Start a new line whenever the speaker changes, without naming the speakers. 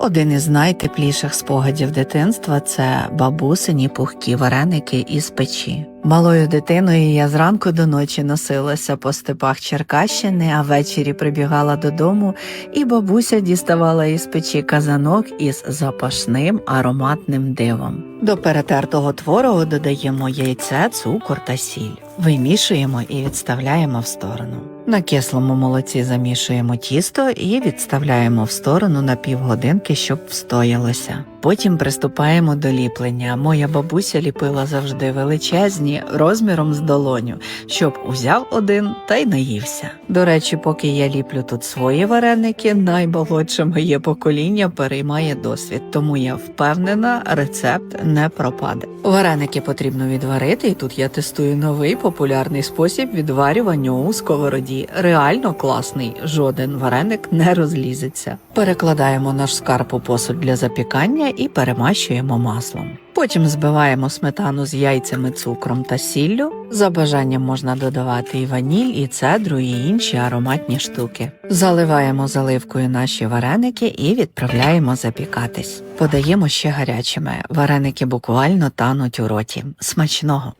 Один із найтепліших спогадів дитинства це бабусині пухкі вареники із печі. Малою дитиною я зранку до ночі носилася по степах Черкащини, а ввечері прибігала додому, і бабуся діставала із печі казанок із запашним ароматним дивом. До перетертого творогу додаємо яйце, цукор та сіль. Вимішуємо і відставляємо в сторону. На кислому молоці замішуємо тісто і відставляємо в сторону на півгодинки, щоб встоялося. Потім приступаємо до ліплення. Моя бабуся ліпила завжди величезні розміром з долоню, щоб узяв один та й наївся. До речі, поки я ліплю тут свої вареники, наймолодше моє покоління переймає досвід, тому я впевнена, рецепт не пропаде. Вареники потрібно відварити, і тут я тестую новий популярний спосіб відварювання у сковороді. Реально класний, жоден вареник не розлізеться. Перекладаємо наш скарб у посуд для запікання і перемащуємо маслом. Потім збиваємо сметану з яйцями, цукром та сіллю. За бажанням можна додавати і ваніль, і цедру, і інші ароматні штуки. Заливаємо заливкою наші вареники і відправляємо запікатись. Подаємо ще гарячими. Вареники буквально тануть у роті. Смачного!